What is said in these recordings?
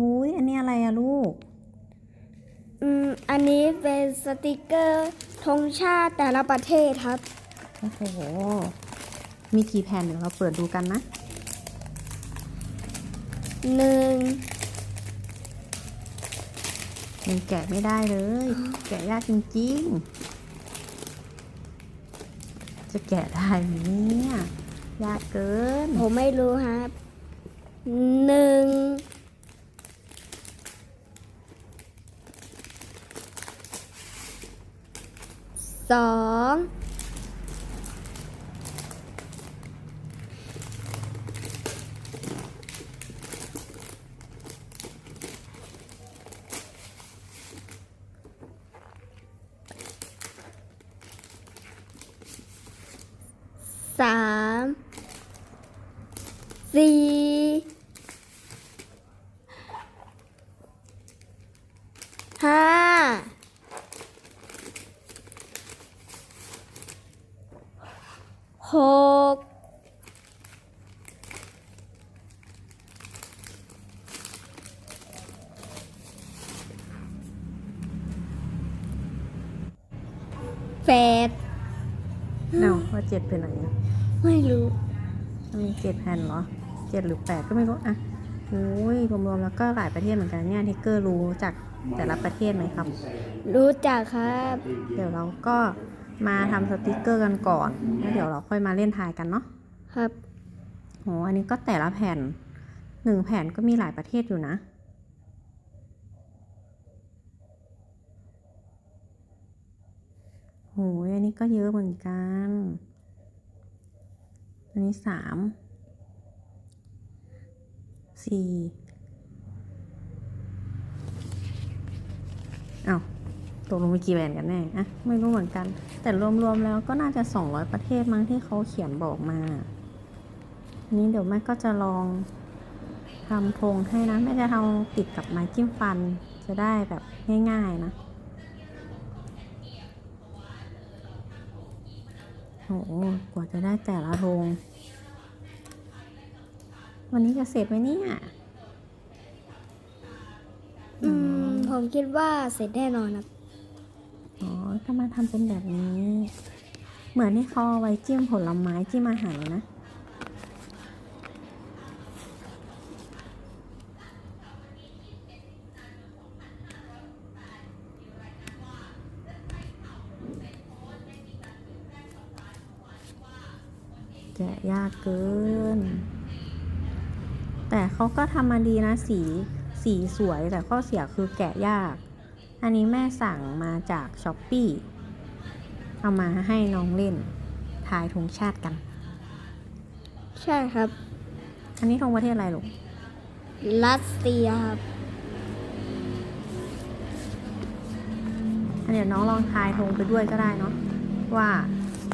อุ้ยอันนี้อะไรอะลูก อืม อันนี้เป็นสติกเกอร์ธงชาติแต่ละประเทศครับ โอ้โห มีกี่แผ่นเดี๋ยวเราเปิดดูกันนะหนึ่งยังแกะไม่ได้เลย แกะยากจริงๆ จะแกะได้ไหมเนี่ย ยากเกิน ผมไม่รู้ครับหนึ่ง สองสามสี่ห้า หกแปดเอ้าว่าเจ็ดไปไหนอะไม่รู้มันมีเจ็ดแผ่นเหรอเจ็ดหรือแปดก็ไม่รู้อะโอ้ยรวมๆแล้วก็หลายประเทศเหมือนกันเนี่ยทิกเกอร์รู้จากแต่ละประเทศไหมครับ รู้จักครับ เดี๋ยวเราก็ มาทำสติกเกอร์กันก่อนแล้วเดี๋ยวเราค่อยมาเล่นทายกันเนาะครับโหอันนี้ก็แต่ละแผ่นหนึ่งแผ่นก็มีหลายประเทศอยู่นะโหยอันนี้ก็เยอะเหมือนกัน อันนี้สาม สี่เอาว ตกลงมีกี่แผ่นกันแน่อะไม่รู้เหมือนกัน แต่รวมๆแล้วก็น่าจะสองร้อยประเทศมั้งที่เขาเขียนบอกมา นี้เดี๋ยวแม่ก็จะลองทำธงให้นะแม่จะทำติดกับไม้จิ้มฟันจะได้แบบง่ายๆนะโอ้โหกว่าจะได้แต่ละธงวันนี้จะเสร็จไหมเนี่ยอืม ผมคิดว่าเสร็จแน่นอนครับ อ๋อถ้ามาทำเป็นแบบนี้ เหมือนที่เขาเอไว้จิ้มผลไม้จิ้มอาหารเลยนะแกะยากเกิน แต่เขาก็ทำมาดีนะสี สีสวยแต่ข้อเสียคือแกะยาก อันนี้แม่สั่งมาจากช้อปปี้เอามาให้น้องเล่นทายธงชาติกัน ใช่ครับ อันนี้ธงประเทศอะไรลูก รัสเซียครับอันเดี๋ยวน้องลองทายธงไปด้วยก็ได้เนาะว่า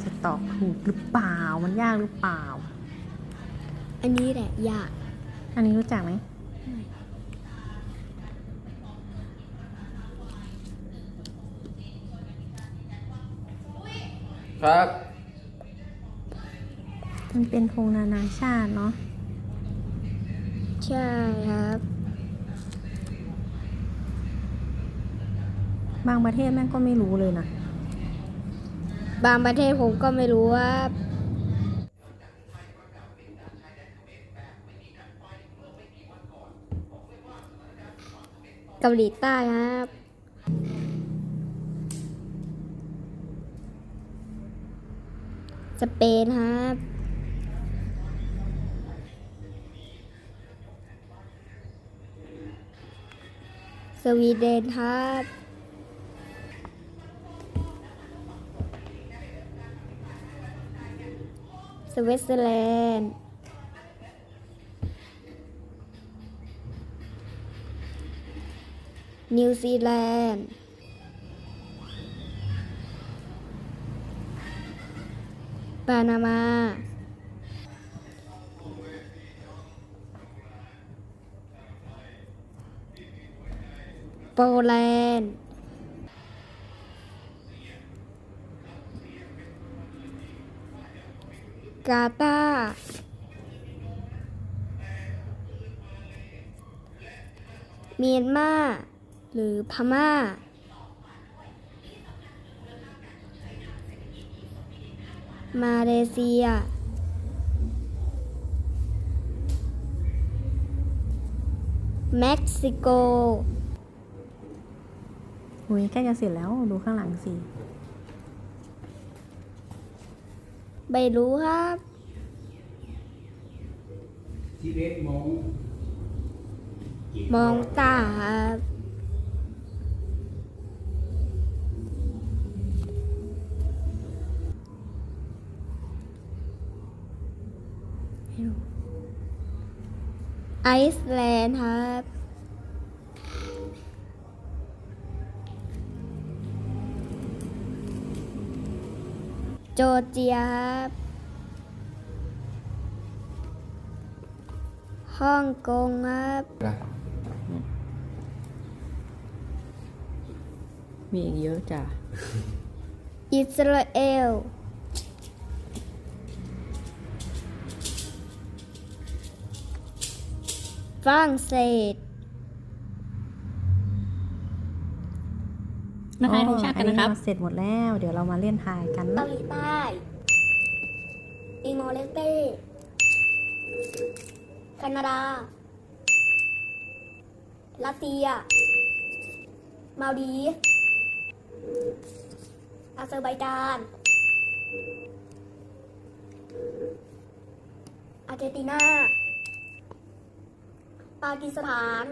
จะตอบถูกหรือเปล่ามันยากหรือเปล่า อันนี้แหละยาก อันนี้รู้จักไหม ครับ มันเป็นธงนานาชาติเนาะ ใช่ครับ บางประเทศแม่งก็ไม่รู้เลยนะ บางประเทศผมก็ไม่รู้ว่า เกาหลีใต้ครับ สเปนครับสวีเดนครับสวิตเซอร์แลนด์นิวซีแลนด์ ปานามาโปแลนด์ กาตาเมียนมา หรือพม่า มาเลเซีย เม็กซิโกอุ้ยใกล้จะเสร็จแล้วดูข้างหลังสิ ไม่รู้ครับที่เอ็ดโมงมองตาครับ ไอซ์แลนด์ครับจอร์เจียครับฮ่องกงครับนะมีอีกเยอะจ้ะ อิสราเอล ฝรั่งเศสมาทายทุกชาติกันนะครับ เสร็จหมดแล้ว เดี๋ยวเรามาเล่นทายกันเกานะหลีใต้ติโมอร์เลสเต้แคนาดารัสเซีย มาลดีฟส์อาเซอร์ไบจานอาร์เจนตินาปากีสถาน